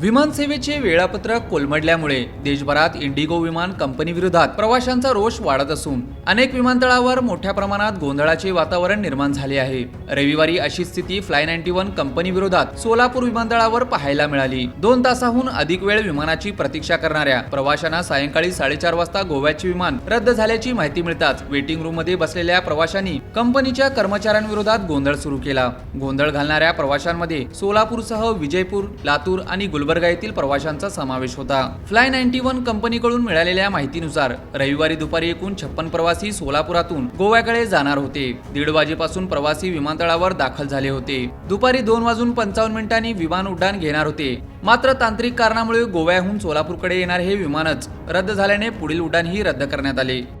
विमानसेवेचे वेळापत्रक कोलमडल्यामुळे देशभरात इंडिगो विमान कंपनीविरोधात प्रवाशांचा रोष वाढत असून अनेक विमानतळावर मोठ्या प्रमाणात गोंधळाचे वातावरण निर्माण झाले आहे. रविवारी अशी स्थिती फ्लाय नाईन्टी वन कंपनी विरोधात सोलापूर विमानतळावर पाहायला मिळाली. दोन तासाहून अधिक वेळ विमानाची प्रतीक्षा करणाऱ्या प्रवाशांना सायंकाळी साडेचार वाजता गोव्याचे विमान रद्द झाल्याची माहिती मिळताच वेटिंग रूममध्ये बसलेल्या प्रवाशांनी कंपनीच्या कर्मचाऱ्यांविरोधात गोंधळ सुरू केला. गोंधळ घालणाऱ्या प्रवाशांमध्ये सोलापूरसह विजयपूर लातूर आणि गुलबर्गा येथील प्रवाशांचा समावेश होता. फ्लाय नाईन्टी वन कंपनीकडून मिळालेल्या माहितीनुसार रविवारी दुपारी एकूण छप्पन प्रवासी सोलापुरातून गोव्याकडे जाणार होते. दीड वाजेपासून प्रवासी विमानतळावर दाखल झाले होते. दुपारी दोन वाजून पंचावन्न मिनिटांनी विमान उड्डाण घेणार होते. मात्र तांत्रिक कारणामुळे गोव्याहून सोलापूरकडे येणार हे विमानच रद्द झाल्याने पुढील उड्डाणही रद्द करण्यात आले.